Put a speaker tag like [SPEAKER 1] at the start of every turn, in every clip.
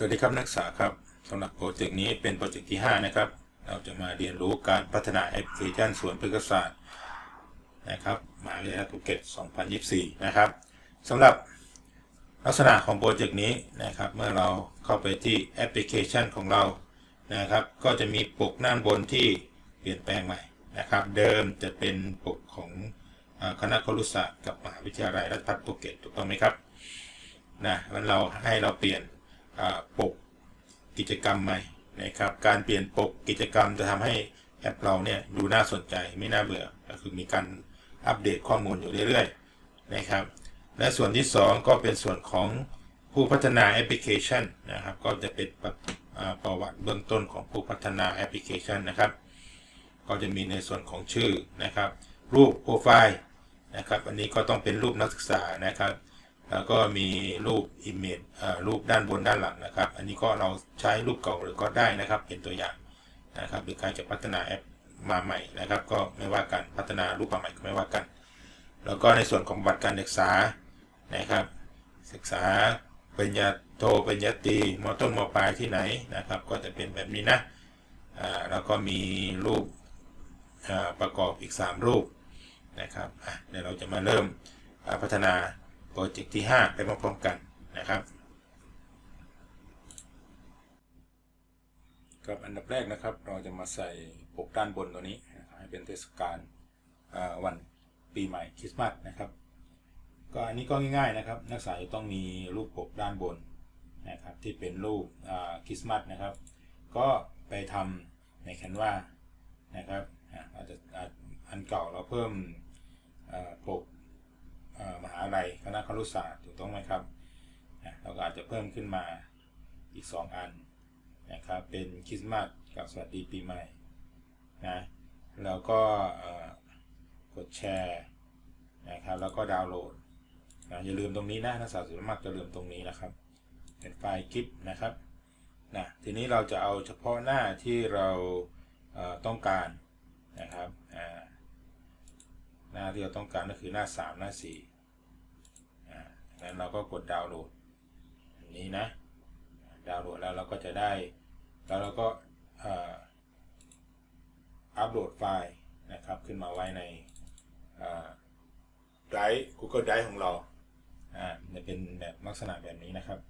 [SPEAKER 1] สวัสดีครับนักศึกษาครับสำหรับโปรเจกต์นี้เป็นโปรเจกต์ที่ 5 นะครับ เราจะมาเรียนรู้การพัฒนาแอปพลิเคชันสวนพฤกษศาสตร์นะครับมหาวิทยาลัยภูเก็ต 2024 นะครับสำหรับลักษณะของโปรเจกต์นี้นะครับ เมื่อเราเข้าไปที่แอปพลิเคชันของเรานะครับ ก็จะมีปกด้านบนที่เปลี่ยนแปลงใหม่นะครับ เดิมจะเป็นปกของคณะครุศาสตร์กับมหาวิทยาลัยราชภัฏภูเก็ตถูกต้องไหมครับนะมันเราให้เราเปลี่ยน ปกกิจกรรมใหม่นะครับ การเปลี่ยนปกกิจกรรมจะทำให้แอปเราเนี่ยดูน่าสนใจไม่น่าเบื่อ ก็คือมีการอัปเดตข้อมูลอยู่เรื่อยๆนะครับ และส่วนที่ 2 ก็เป็นส่วนของผู้พัฒนาแอปพลิเคชันนะครับ ก็จะเป็นประอ่าประวัติเบื้องต้นของผู้พัฒนาแอปพลิเคชันนะครับ ก็จะมีในส่วนของชื่อนะครับ รูปโปรไฟล์นะครับ อันนี้ก็ต้องเป็นรูปนักศึกษานะครับ แล้วก็มีรูป image รูปด้านบนด้านหลังนะครับ อันนี้ก็เราใช้รูปเก่าหรือก็ได้นะครับ เป็นตัวอย่างนะครับ หรือการจะพัฒนาแอปมาใหม่นะครับ ก็ไม่ว่ากัน พัฒนารูปมาใหม่ก็ไม่ว่ากัน แล้วก็ในส่วนของบัตรการศึกษานะครับ ศึกษาปริญญาโทปริญญาตรีมต้นมปลายที่ไหนนะครับ ก็จะเป็นแบบนี้นะแล้วก็มีรูปประกอบอีก 3 รูปนะครับเดี๋ยวเราจะมาเริ่มพัฒนา รเจกต์ที่ 5 ไปพร้อมๆกันนะครับครับอันดับแรกนะครับเราจะมาใส่ปกด้านบนตัวนี้นให้เป็นเทศกาลวันปีใหม่คริสต์มาสนะครับ ก็อันนี้ก็ง่ายๆนะครับ นักศึกษาจะต้องมีรูปปกด้านบนนะครับที่เป็นรูปคริสต์มาสนะครับ ก็ไปทำในแคนวานะครับอาจจะอันเก่าเราเพิ่มอ่าปก เอ่อมหา ลัยคณะครุศาสตร์ถูกต้องไหมครับเราก็อาจจะเพิ่มขึ้นมาอีก 2 อันนะครับเป็นคริสต์มาสกับสวัสดีปีใหม่นะแล้วก็กดแชร์นะครับแล้วก็ดาวน์โหลดนะอย่าลืมตรงนี้นะนักศึกษาส่วนมากจะลืมตรงนี้นะครับ เป็นไฟล์คลิปนะครับนะทีนี้เราจะเอาเฉพาะหน้าที่เราเต้องการนะครับหน้าที่เราต้องการก็คือหน้า 3 หน้า 4 อ่าแล้วเราก็กดดาวน์โหลดอันนี้นะ ดาวน์โหลดแล้วเราก็จะได้ แล้วเราก็อัปโหลดไฟล์นะครับ ขึ้นมาไว้ในไดร์ Google Drive ของเราอ่าจะเป็นแบบลักษณะแบบนี้นะครับ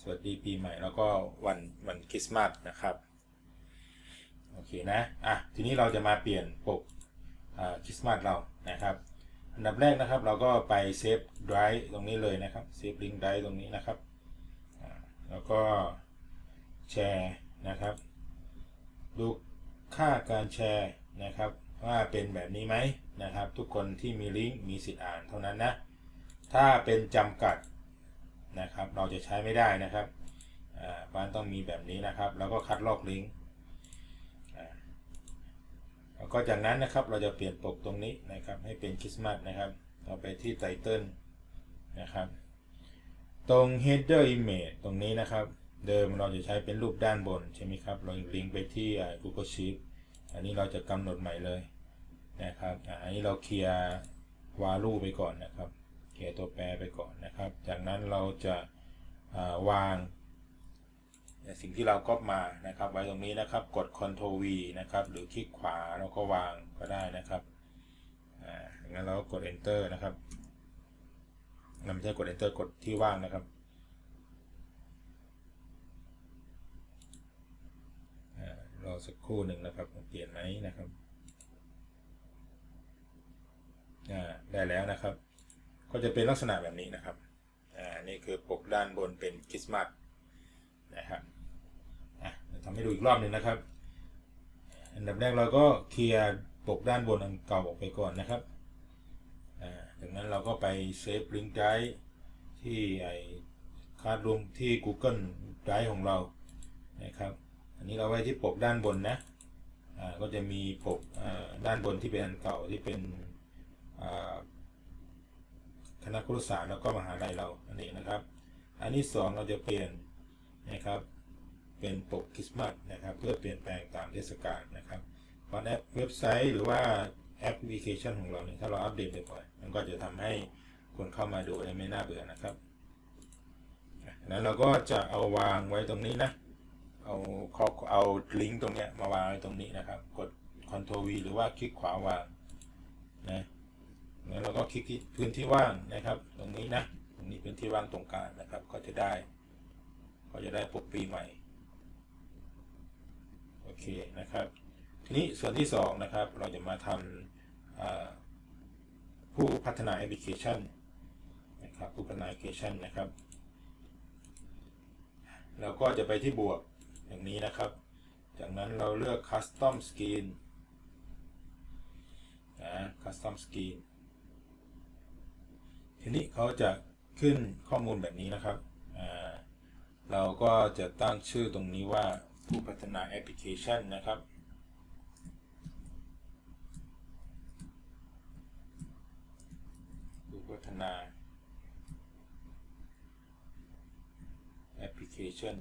[SPEAKER 1] สวัสดีปีใหม่แล้วก็วันวันคริสต์มาสนะครับ โอเคนะ อะ ทีนี้เราจะมาเปลี่ยนปกคริสต์มาสเรานะครับ อันดับแรกนะครับเราก็ไปเซฟไดรฟ์ตรงนี้เลยนะครับ เซฟลิงก์ไดรฟ์ตรงนี้นะครับ แล้วก็แชร์นะครับ ดูค่าการแชร์นะครับ ว่าเป็นแบบนี้ไหมนะครับ ทุกคนที่มีลิงก์มีสิทธิ์อ่านเท่านั้นนะ ถ้าเป็นจำกัดนะครับ เราจะใช้ไม่ได้นะครับอ่าบ้านต้องมีแบบนี้นะครับ แล้วก็คัดลอกลิงก์ ก็จากนั้นนะครับเราจะเปลี่ยนปกตรงนี้นะครับ ให้เป็นคริสต์มาสนะครับเราไปที่ไตเติลนะครับ ตรง header image ตรงนี้นะครับ เดิมเราจะใช้เป็นรูปด้านบนใช่ไหมครับ เราลิงก์ไปที่ Google Sheet อันนี้เราจะกำหนดใหม่เลยนะครับอันนี้เราเคลียร์ value ไปก่อนนะครับ เคลียร์ตัวแปรไปก่อนนะครับ จากนั้นเราจะาวาง สิ่งที่เราก๊อปมานะครับ ไว้ตรงนี้นะครับ กด Ctrl V นะครับ หรือคลิกขวาแล้วก็วางก็ได้นะครับอ่างั้นเราก็กด Enter นะครับเราไม่ใช่กด Enter กดที่ว่างนะครับรอสักครู่หนึ่งนะครับเปลี่ยนไหมนะครับอ่าได้แล้วนะครับ ก็จะเป็นลักษณะแบบนี้นะครับ อ่า นี่คือปกด้านบนเป็นคริสต์มาสนะครับ ทำให้ดูอีกรอบหนึ่งนะครับ อันดับแรกเราก็เคลียร์ปกด้านบนอันเก่าออกไปก่อนนะครับจากนั้นเราก็ไปเซฟลิงก์ไดร์ที่ไอคาดรวมที่ Google Drive ของเรานะครับ อันนี้เราไว้ที่ปกด้านบนนะก็จะมีปกด้านบนที่เป็นอันเก่าที่เป็นคณะครุศาสตร์แล้วก็มหาลัยเราอันนี้นะครับ อันที่สองเราจะเปลี่ยนนะครับ เป็นปกคริสต์มาสนะครับ เพื่อเปลี่ยนแปลงตามเทศกาลนะครับเพราะแอปเว็บไซต์หรือว่าแอปพลิเคชันของเราเนี่ยถ้าเราอัปเดตบ่อยๆมันก็จะทำให้คนเข้ามาดูได้ไม่น่าเบื่อนะครับแล้วเราก็จะเอาวางไว้ตรงนี้นะเอาข้อเอาลิงก์ตรงเนี้ยมาวางไว้ตรงนี้นะครับ กด Ctrl V หรือว่าคลิกขวาวางนะแล้วเราก็คลิกที่พื้นที่ว่างนะครับ ตรงนี้นะตรงนี้เป็นที่ว่างตรงกลางนะครับ ก็จะได้ ก็จะได้ปกปีใหม่ เคนะครับ ทีนี้ส่วนที่สองนะครับ เราจะมาทำผู้พัฒนาแอปพลิเคชันนะครับ ผู้พัฒนาแอปพลิเคชันนะครับ แล้วก็จะไปที่บวกอย่างนี้นะครับ จากนั้นเราเลือก custom screen นะ custom screen ทีนี้เขาจะขึ้นข้อมูลแบบนี้นะครับ เราก็จะตั้งชื่อตรงนี้ว่า ผู้พัฒนาแอปพลิเคชันนะครับผู้พัฒนาแอปพลิเคชัน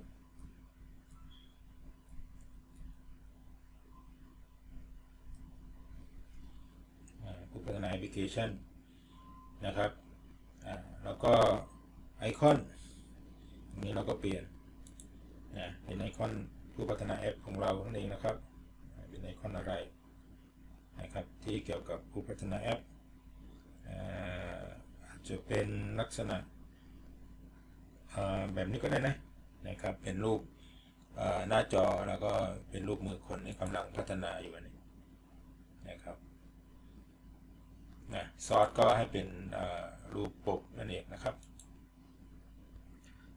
[SPEAKER 1] ผู้พัฒนาแอปพลิเคชันนะครับ แล้วก็ไอคอนตรงนี้เราก็เปลี่ยนนะเป็นไอคอน ผู้พัฒนาแอปของเรานั่นเองนะครับ เป็นไอคอนอะไรนะครับที่เกี่ยวกับผู้พัฒนาแอปอาจจะเป็นลักษณะแบบนี้ก็ได้นะนะครับเป็นรูปหน้าจอแล้วก็เป็นรูปมือคนที่กำลังพัฒนาอยู่นี้นะครับนะซอสก็ให้เป็นรูปปกนั่นเองนะครับ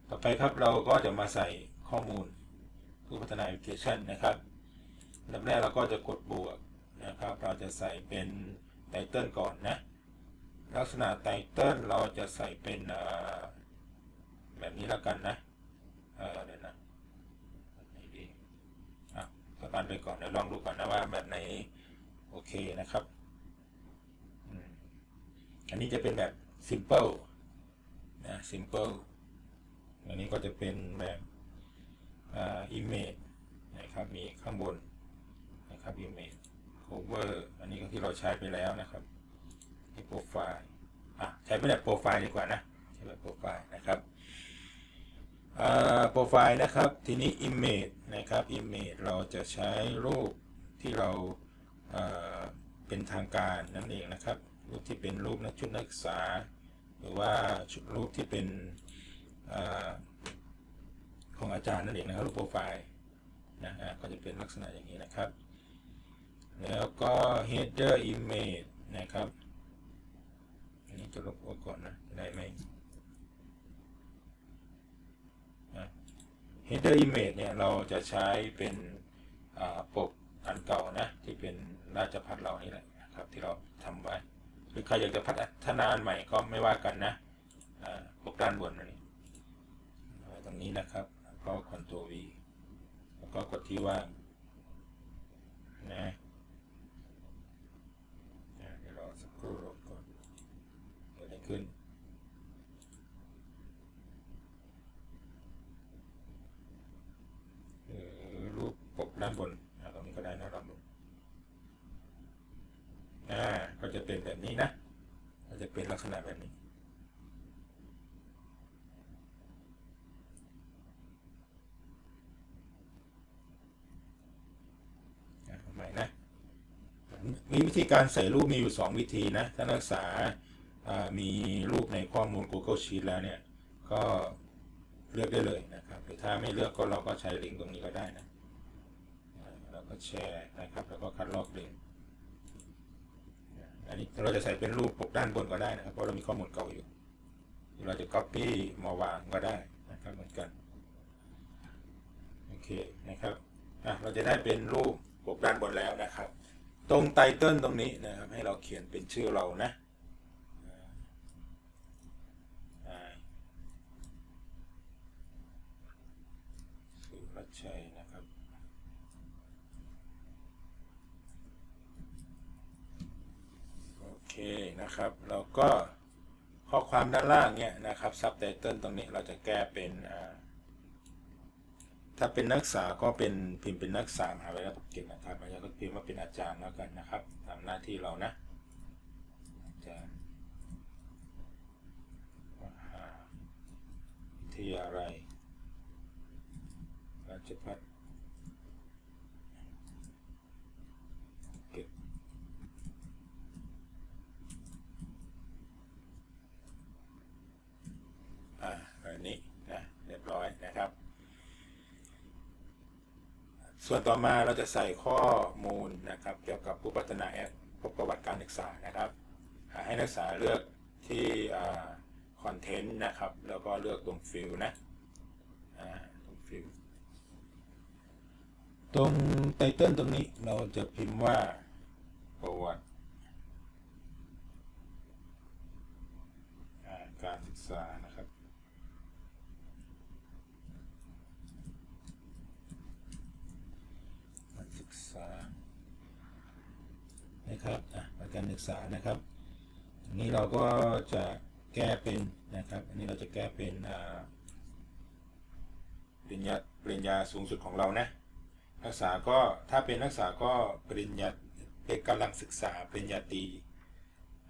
[SPEAKER 1] ต่อไปครับเราก็จะมาใส่ข้อมูล ผู้พัฒนาแอปพลิเคชันนะครับอันดับแรกเราก็จะกดบวกนะครับ เราจะใส่เป็นไตเติลก่อนนะ ลักษณะไตเติลเราจะใส่เป็นแบบนี้แล้วกันนะ เออเดี๋ยวนะแบบไหนดีอะประกันไปก่อนเดี๋ยวลองดูก่อนนะว่าแบบไหนโอเคนะครับอันนี้จะเป็นแบบ simple นะ simple อันนี้ก็จะเป็นแบบ อ่า image นะครับมีข้างบนนะครับ image cover อันนี้ก็ที่เราใช้ไปแล้วนะครับที่โปรไฟล์อะใช้เป็นแบบโปรไฟล์ดีกว่านะใช้แบบโปรไฟล์นะครับอ่าโปรไฟล์นะครับทีนี้ image นะครับ image เราจะใช้รูปที่เราอ่าเป็นทางการนั่นเองนะครับ รูปที่เป็นรูปนักชุดนักศึกษา หรือว่าชุดรูปที่เป็นอา ของอาจารย์นั่นเองนะครับรูปโปรไฟล์นะฮะก็จะเป็นลักษณะอย่างนี้นะครับ แล้วก็ header image นะครับ อันนี้จะลบออกก่อนนะได้ไหมอะ header image เนี่ยเราจะใช้เป็นปกอันเก่านะที่เป็นราชพัฒเรานี่แหละนะครับที่เราทำไว้หรือใครอยากจะพัฒนาอันใหม่ก็ไม่ว่ากันนะปกด้านบนนี่ตรงนี้นะครับ แล้วก็ Ctrl V แล้วก็กดที่ว่างนะอ่าเดี๋ยวรอสักครู่รอก่อนเกิดอะไรขึ้นเอ่อรูปปกด้านบนอ่าตรงนี้ก็ได้นะลองดูอ่าก็จะเป็นแบบนี้นะ ก็จะเป็นลักษณะแบบนี้ อะเอาใหม่นะ มีวิธีการใส่รูปมีอยู่ 2 วิธีนะถ้านักศึกษามีรูปในข้อมูล Google Sheet แล้วเนี่ย ก็เลือกได้เลยนะครับหรือถ้าไม่เลือกก็เราก็ใช้ลิงก์ตรงนี้ก็ได้นะอ่าก็แชร์นะครับแล้วก็คัดลอกลิงก์อันนี้เราจะใส่เป็นรูปปกด้านบนก็ได้นะครับเพราะเรามีข้อมูลเก่าอยู่ เราจะ Copy มาวางก็ได้นะครับเหมือนกันโอเคนะครับเราจะได้เป็นรูปปกด้านบนแล้วนะครับ ตรงไตเติลตรงนี้นะครับ ให้เราเขียนเป็นชื่อเรานะสุรชัยนะครับ โอเคนะครับ เราก็ข้อความด้านล่างเนี่ยนะครับซับไตเติลตรงนี้เราจะแก้เป็นอ่า ถ้าเป็นนักศึกษาก็เป็นพิมพ์เป็นนักศึกษามหาวิทยาลัยเก่งนะครับอาจารย์ก็พิมพ์ว่าเป็นอาจารย์แล้วกันนะครับตามหน้าที่เรานะอาจารย์มหาวิทยาลัยราชภัฏเก็บอ่าแบบนี้นะเรียบร้อยนะครับ ส่วนต่อมาเราจะใส่ข้อมูลนะครับ เกี่ยวกับผู้พัฒนาแอปพบประวัติการศึกษานะครับ ให้นักศึกษาเลือกที่คอนเทนต์นะครับ แล้วก็เลือกตรงฟิลนะตรงฟิลตรงไตเติลตรงนี้เราจะพิมพ์ว่าประวัติการศึกษานะครับ การศึกษานะครับอะการ ศึกษานะครับอันนี้เราก็จะแก้เป็นนะครับ อันนี้เราจะแก้เป็นอ่าปริญญาปริญญาสูงสุดของเรานะนักศึกษาก็ถ้าเป็นนักศึกษาก็ปริญญาเป็นกำลังศึกษาปริญญาตรี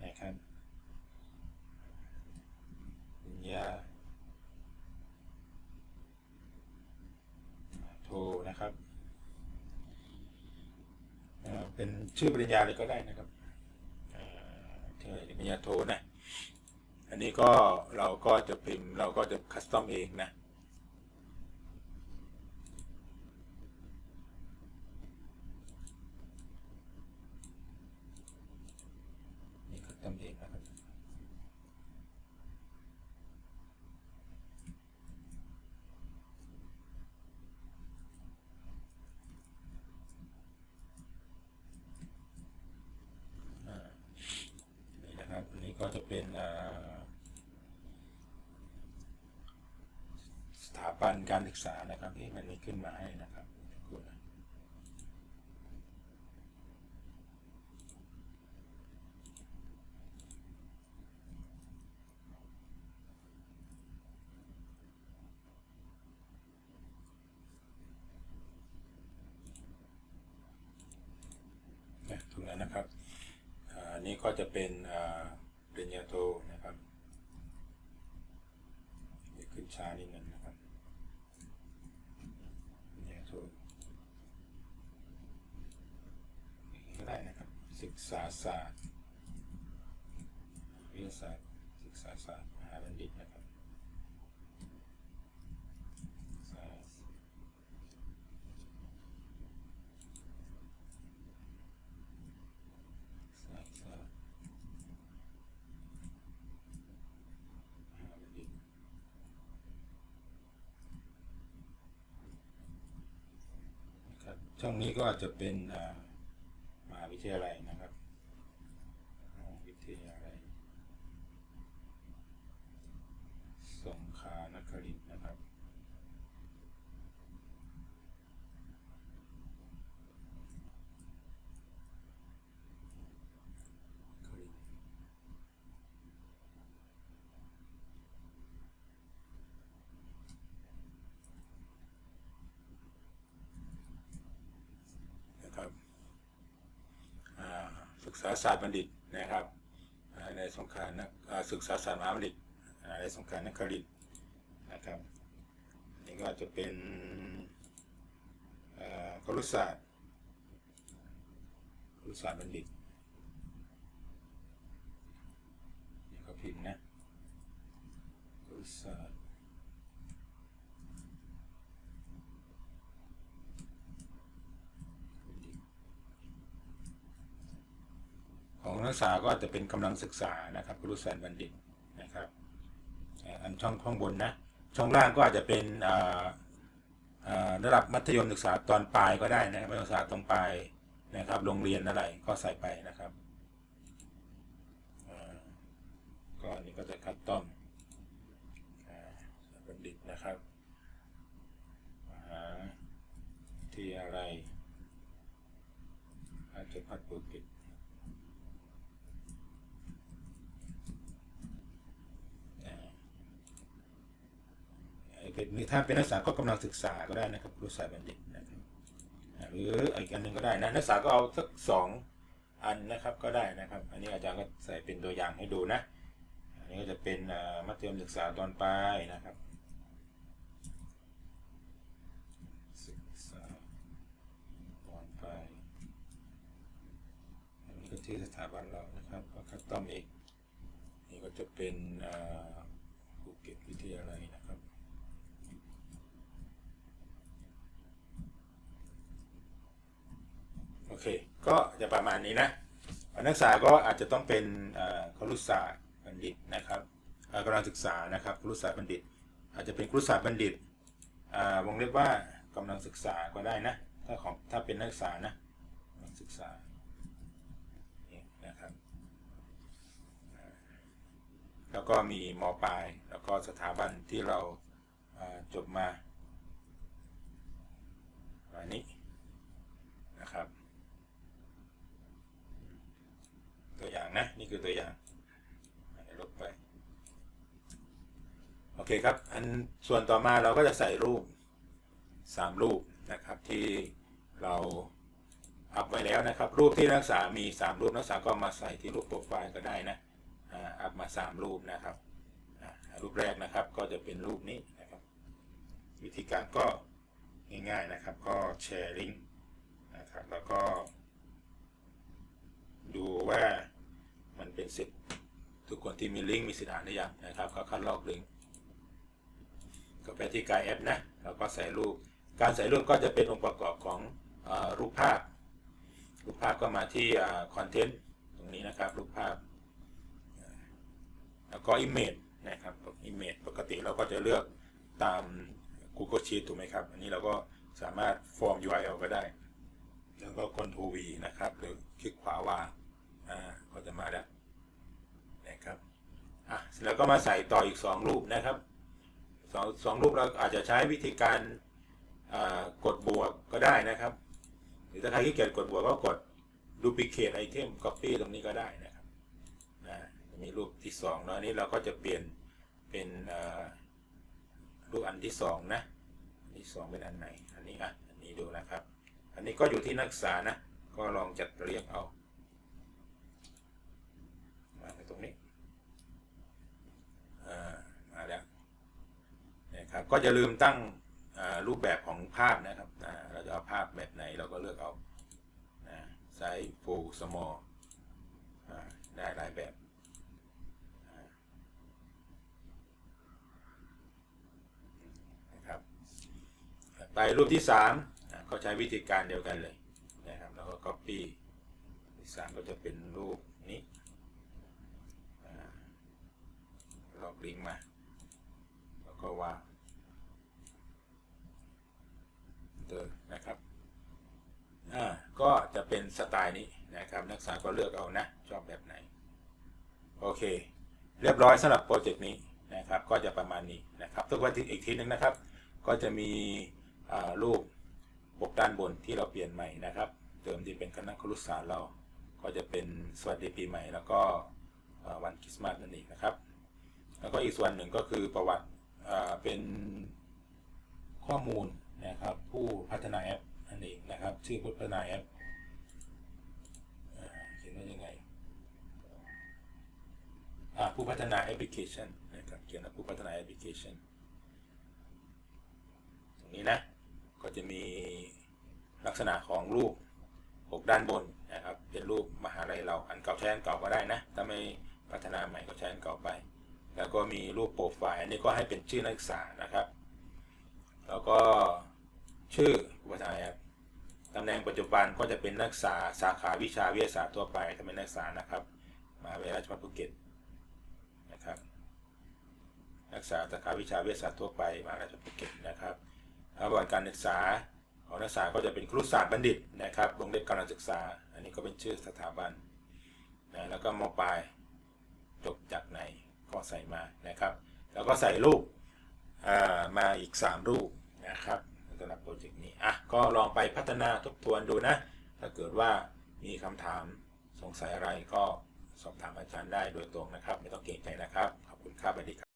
[SPEAKER 1] นะครับปริญญาโทนะครับเป็นชื่อปริญญาเลยก็ได้นะครับ ปริญญาโทนะ อันนี้ก็เราก็จะพิมพ์เราก็จะคัสตอมเองนะ นี่คัสตอมเองนะครับ นี่นะครับอันนี้ก็จะเป็นอ่า ปันการศึกษานะครับที่มันมีขึ้นมาให้นะครับขอบคุณนะเนี่ยตรงนั้นนะครับ อ่าอันนี้ก็จะเป็นอ่าปริญญาโทนะครับเดี๋ยวขึ้นช้านิดนึงนะครับปริญญาโทอย่างนี้ก็ได้นะครับ ศึ กษาศาสตร์วิทยาศาสตร์ศึกษาศาสตร์มหาบัณฑิตนะครับศาสตร์ศาสตร์หาบัณฑิตนะครับช่องนี้ก็อาจจะเป็นมหาวิทยาลัยนะครับมหาวิทยาลัยสงขลานครินทร์นะครับนครินทร์นะครับอ่า ศึกษาศาสตร์บัณฑิตนะครับในสงขลานคอ่าศึกษาศาสตร์มหาบัณฑิตในสงขลานครินนะครับนี่ก็จะเป็นอ่าครุศาสตร์ครุศาสตร์บัณฑิตนี่ก็พิมพ์นะครุศาสตร์ ของนักศึก ษาก็อาจจะเป็นกำลังศึกษานะครับครุศาสตร์บัณฑิตนะครับอันช่องข้างบนนะ ช่องล่างก็อาจจะเป็นอ่าอ่าระดับมัธยมศึกษาตอนปลายก็ได้นะมัธยมศึกษาตรงปลายนะครับ โรงเรียนอะไรก็ใส่ไปนะครับอ่าก็อันนี้ก็จะคัดต้อมอ่าบัณฑิตนะครับมหาวิที่อะไรยราชภัฏภูเก็ต อ่าไอ้เป็น หรือ ถ้าเป็นนักศึกษาก็กำลังศึกษาก็ได้นะครับครุศาสตร์บัณฑิตนะครับหรืออีกอันหนึ่งก็ได้นะนักศึกษาก็เอาสักสองอันนะครับก็ได้นะครับ อันนี้อาจารย์ก็ใส่เป็นตัวอย่างให้ดูนะ อันนี้ก็จะเป็นมัธยมศึกษาตอนปลายนะครับศึกษาตอนปลายอันนี้ก็ชื่สถาบันเรานะครับก็คัสตอมเอกนี่ก็จะเป็นภูเก็ตวิทยาลัยนะครับ โอ เค ก็จะประมาณนี้นะนักศึกษาก็อาจจะต้องเป็นครุศาสตร์บัณฑิตนะครับกำลังศึกษานะครับครุศาสตร์บัณฑิต อาจจะเป็นครุศาสตร์บัณฑิตวงเล็บว่ากำลังศึกษาก็ได้นะถ้าของถ้าเป็นนักศึกษานะศึกษานี่นะครับแล้วก็มีมปลาย แล้วก็สถาบันที่เราอ่าจบมาอันนี้นะครับ ตัวอย่างนะ นี่คือตัวอย่างอะเดี๋ยวลบไป โอเคครับ อันส่วนต่อมาเราก็จะใส่รูป 3 รูปนะครับที่เราอัพไว้แล้วนะครับ รูปที่นักศึกษามี 3 รูปนักศึกษาก็มาใส่ที่รูปโปรไฟล์ก็ได้นะอ่าอัพมา 3 รูปนะครับรูปแรกนะครับก็จะเป็นรูปนี้นะครับ วิธีการก็ง่ายๆนะครับ ก็แชร์ลิงก์นะครับแล้วก็ ดูว่ามันเป็นสิทธิ์ทุกคนที่มีลิงก์มีสิทธิ์อ่านหรือยังนะครับ ก็คัดลอกลิงก์ ก็ไปที่กายแอปนะแล้วก็ใส่รูป การใส่รูปก็จะเป็นองค์ประกอบของอรูปภาพ รูปภาพก็มาที่คอนเทนต์ตรงนี้นะครับ รูปภาพ แล้วก็ Image นะครับ Image ปกติเราก็จะเลือกตาม Google Sheet ถูกไหมครับ อันนี้เราก็สามารถฟอร์ม URL ก็ได้ แล้วก็คอนโทร V นะครับ หรือคลิกขวาวางอ่าก็จะมาแล้วนะครับอะเสร็จแล้วก็มาใส่ต่ออีก 2 รูปนะครับ สองสองรูปเราอาจจะใช้วิธีการกดบวกก็ได้นะครับ หรือถ้าใครขี้เกียจกดบวกก็กด duplicate item copy ตรงนี้ก็ได้นะครับนะมีรูปที่2แล้วอันนี้เราก็จะเปลี่ยนเป็นรูปอันที่สองนะอันที่สองเป็นอันไหนอันนี้อะอันนี้ดูนะครับ อันนี้ก็อยู่ที่นักศึกษานะก็ลองจัดเรียงเอามาตรงนี้อ่า ครับก็จะลืมตั้งรูปแบบของภาพนะครับเราจะเอาภาพแบบไหนเราก็เลือกเอาไซส์ full small อ่าได้หลายแบบนะครับไปรูปที่3อะก็ใช้วิธีการเดียวกันเลยนะครับแล้วก็ copy ที่สามก็จะเป็นรูปนี้อ่าลอกลิงก์มา แล้วก็วางเดินนะครับอ่า ก็จะเป็นสไตล์นี้นะครับนักศึกษาก็เลือกเอานะ ชอบแบบไหน โอเค เรียบร้อยสำหรับโปรเจกต์นี้นะครับ ก็จะประมาณนี้นะครับทุกวันที่อีกทีนึงนะครับ ก็จะมีรูปปกด้านบนที่เราเปลี่ยนใหม่นะครับเดิมที่เป็นคณะครุศาสตร์เรา ก็จะเป็นสวัสดีปีใหม่ แล้วก็วันคริสต์มาสนั่นเองนะครับ แล้วก็อีกส่วนหนึ่งก็คือประวัติเป็นข้อมูลนะครับผู้พัฒนาแอป เองนะครับ ชื่อพัฒนาแอปอ่าเขียนว่ายังไงผู้พัฒนาแอปพลิเคชันนะครับเขียนว่าผู้พัฒนาแอปพลิเคชันตรงนี้นะ ก็จะมีลักษณะของรูปปกด้านบนนะครับ เป็นรูปมหาลัยเราอันเก่าใช้อันเก่าก็ได้นะ ถ้าไม่พัฒนาใหม่ก็ใช้อันเก่าไป แล้วก็มีรูปโปรไฟล์อันนี้ก็ให้เป็นชื่อนักศึกษานะครับ แล้วก็ชื่อภาษาแอป ตำแหน่งปัจจุบันก็จะเป็นนักศึกษาสาขาวิชาวิทยาศาสตร์ทั่วไปถ้าเป็นนักศึกษานะครับมหาวิทยาลัยราชภัฏภูเก็ตนะครับนักศึกษาสาขาวิชาวิทยาศาสตร์ทั่วไปมหาวิทยาลัยราชภัฏภูเก็ตนะครับประวัติการศึกษาของนักศึกษาก็จะเป็นครุศาสตร์บัณฑิตนะครับวงเล็บการศึกษา อันนี้ก็เป็นชื่อสถาบันนะแล้วก็มปลายจบจากไหนก็ใส่มานะครับ แล้วก็ใส่รูปมาอีก 3 รูปนะครับสำหรับโปรเจกต์ อะก็ลองไปพัฒนาทบทวนดูนะ ถ้าเกิดว่ามีคำถามสงสัยอะไรก็สอบถามอาจารย์ได้โดยตรงนะครับ ไม่ต้องเกรงใจนะครับ ขอบคุณครับสวัสดีครับ